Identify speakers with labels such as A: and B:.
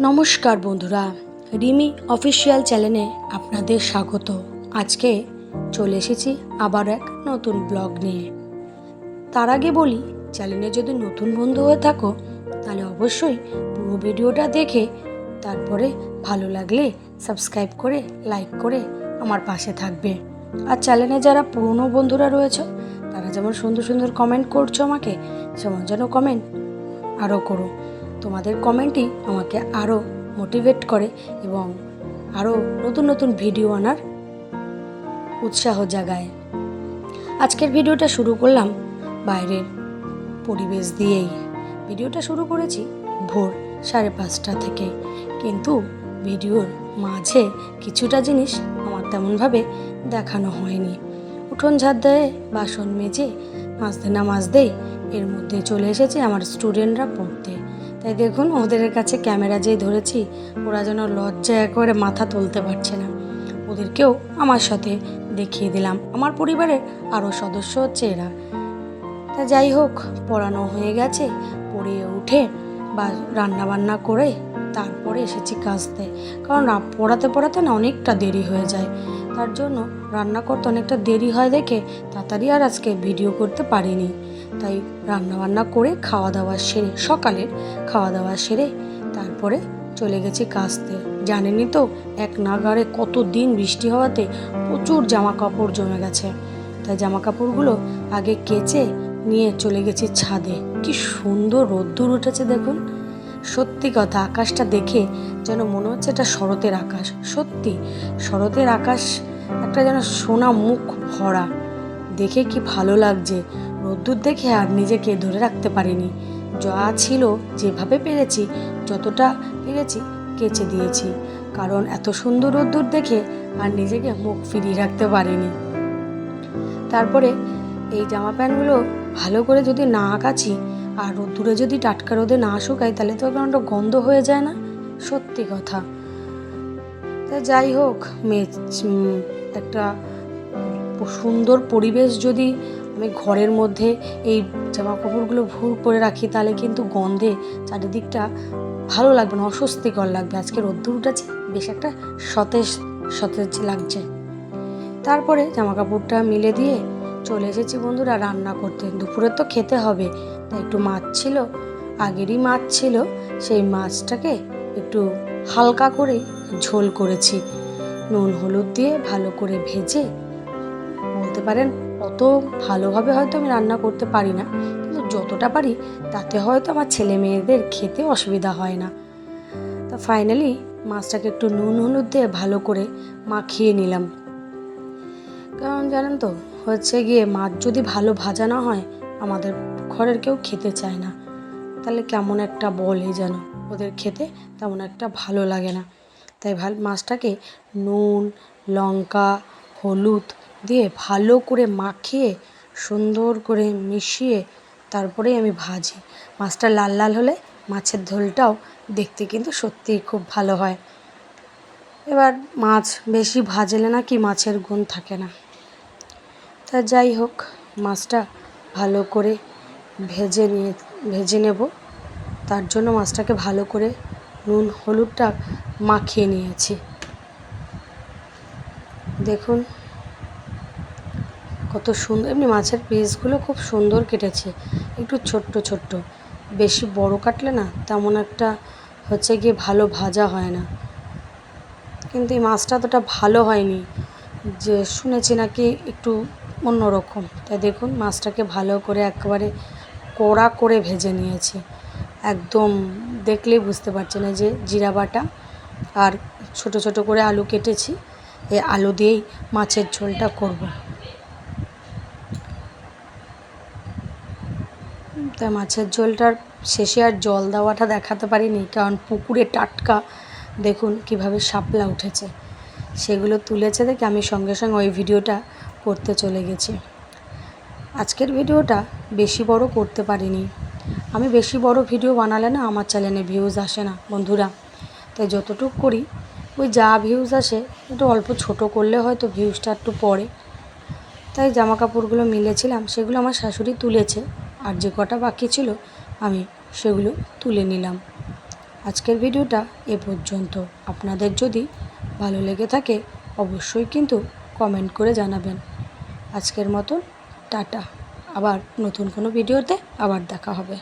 A: নমস্কার বন্ধুরা, রিমি অফিসিয়াল চ্যানেলে আপনাদের স্বাগত। আজকে চলে এসেছি আবার এক নতুন ব্লগ নিয়ে। তার আগে বলি, চ্যানেলে যদি নতুন বন্ধু হয়ে থাকো, তাহলে অবশ্যই পুরো ভিডিওটা দেখে, তারপরে ভালো লাগলে সাবস্ক্রাইব করে, লাইক করে আমার পাশে থাকবে। আর চ্যানেলে যারা পুরনো বন্ধুরা রয়েছে, তারা যেমন সুন্দর সুন্দর কমেন্ট করছ আমাকে, সেমন যেন কমেন্ট আরও করো। তোমাদের কমেন্টই আমাকে আরও মোটিভেট করে এবং আরও নতুন নতুন ভিডিও আনার উৎসাহ জাগায়। আজকের ভিডিওটা শুরু করলাম বাইরের পরিবেশ দিয়েই। ভিডিওটা শুরু করেছি ভোর সাড়ে পাঁচটা থেকে। কিন্তু ভিডিওর মাঝে কিছুটা জিনিস আমার তেমনভাবে দেখানো হয়নি। উঠোন ঝাড় দেয় বাসন মেজে, মাজতে না মাজতেই এর মধ্যে চলে এসেছে আমার স্টুডেন্টরা পড়তে। তাই দেখুন, ওদের কাছে ক্যামেরা যেই ধরেছি, ওরা যেন লজ্জায় একেবারে মাথা তুলতে পারছে না। ওদেরকেও আমার সাথে দেখিয়ে দিলাম। আমার পরিবারের আরও সদস্য হচ্ছে এরা। তা যাই হোক, পড়ানো হয়ে গেছে, পড়িয়ে উঠে বা রান্না বান্না করে তারপরে এসেছি কাজতে। কারণ পড়াতে পড়াতে না অনেকটা দেরি হয়ে যায়। তার জন্য রান্না করতে অনেকটা দেরি হয় দেখে তাড়াতাড়ি আর আজকে ভিডিও করতে পারিনি। তাই রান্না বান্না করে খাওয়া দাওয়া সেরে সকালের খাওয়া দাওয়া সেরে তারপরে চলে গেছি কাস্তে। জানেনি তো, এক নাগারে কত দিন বৃষ্টি হওয়াতে প্রচুর জামা কাপড় জমে গেছে। তাই জামা কাপড়গুলো আগে কেচে নিয়ে চলে গেছি ছাদে। কি সুন্দর রোদ্দুর উঠেছে দেখুন। সত্যি কথা, আকাশটা দেখে যেন মনে হচ্ছে এটা শরতের আকাশ। সত্যি, শরতের আকাশ একটা যেন সোনা মুখ ভরা। দেখে কি ভালো লাগছে। রোদ্দুর দেখে আর নিজেকে ধরে রাখতে পারিনি। যা ছিল যেভাবে পেরেছি, যতটা পেরেছি কেচে দিয়েছি। কারণ এত সুন্দর রোদ্দুর দেখে আর নিজেকে মুখ ফিরিয়ে রাখতে পারিনি। তারপরে এই জামা প্যান্টগুলো ভালো করে যদি না কাচি আর রোদ্দুরে যদি টাটকা রোদে না শুকাই, তাহলে তো একটা গন্ধ হয়ে যায় না? সত্যি কথা। তা যাই হোক মে- একটা সুন্দর পরিবেশ যদি আমি ঘরের মধ্যে এই জামা কাপড়গুলো ভুর করে রাখি, তাহলে কিন্তু গন্ধে চারিদিকটা ভালো লাগবে না, অস্বস্তিকর লাগবে। আজকে রোদ্দুর উঠেছে বেশ একটা সতেজ সতেজ লাগছে। তারপরে জামা কাপড়টা মিলে দিয়ে চলে এসেছি বন্ধুরা রান্না করতে। দুপুরে তো খেতে হবে, তাই একটু মাছ ছিল, আগেরই মাছ ছিল, সেই মাছটাকে একটু হালকা করে ঝোল করেছি। নুন, হলুদ দিয়ে ভালো করে ভেজে বলতে পারেন, অত ভালোভাবে হয়তো আমি রান্না করতে পারি না। কিন্তু যতটা পারি, তাতে হয়তো আমার ছেলে মেয়েদের খেতে অসুবিধা হয় না। তা ফাইনালি মাছটাকে একটু নুন হলুদ দিয়ে ভালো করে মাখিয়ে নিলাম। কারণ জানেন তো, হচ্ছে গিয়ে মাছ যদি ভালো ভাজা না হয়, আমাদের ঘরের কেউ খেতে চায় না। তাহলে কেমন একটা বলে যেন, ওদের খেতে তেমন একটা ভালো লাগে না। তাই ভালো মাছটাকে নুন, লঙ্কা, হলুদ দিয়ে ভালো করে মাখিয়ে, সুন্দর করে মিশিয়ে তারপরেই আমি ভাজি। মাছটা লাল লাল হলে মাছের ঝোলটাও দেখতে কিন্তু সত্যিই খুব ভালো হয়। এবার মাছ বেশি ভাজলে নাকি মাছের গুণ থাকে না। তা যাই হোক, মাছটা ভালো করে ভেজে নিয়ে, ভেজে নেব। তার জন্য মাছটাকে ভালো করে নুন, হলুদটা মাখিয়ে নিয়েছি। দেখুন কত সুন্দর, এমনি মাছের পিসগুলো খুব সুন্দর কেটেছে, একটু ছোট্ট ছোট্ট। বেশি বড় কাটলে না তেমন একটা হচ্ছে গিয়ে ভালো ভাজা হয় না। কিন্তু এই মাছটা অতটা ভালো হয়নি, যে শুনেছি নাকি একটু অন্যরকম। তাই দেখুন, মাছটাকে ভালো করে একেবারে কড়া করে ভেজে নিয়েছি। একদম দেখলেই বুঝতে পারছেন না যে জিরা বাটা আর ছোট ছোট করে আলু কেটেছি, এই আলু দিয়েই মাছের ঝোলটা করব। তা মাছের ঝোলটার শেষে আর জল দেওয়াটা দেখাতে পারিনি, কারণ পুকুরে টাটকা। দেখুন কীভাবে শাপলা উঠেছে। সেগুলো তুলেছে দেখে আমি সঙ্গে সঙ্গে ওই ভিডিওটা করতে চলে গেছি। আজকের ভিডিওটা বেশি বড় করতে পারিনি। আমি বেশি বড় ভিডিও বানালে না আমার চ্যানেলে ভিউজ আসে না, বন্ধুরা। তাই যতটুক করি, ওই যা ভিউজ আসে, একটু অল্প ছোট করলে হয়তো ভিউজটা একটু পড়ে। তাই জামা কাপড়গুলো মিলেছিলাম, সেগুলো আমার শাশুড়ি তুলেছে। আর যে কটা বাকি ছিল, আমি সেগুলো তুলে নিলাম। আজকের ভিডিওটা এ পর্যন্ত। আপনাদের যদি ভালো লেগে থাকে, অবশ্যই কিন্তু কমেন্ট করে জানাবেন। আজকের মতন, টাটা। আবার নতুন কোনো ভিডিওতে আবার দেখা হবে।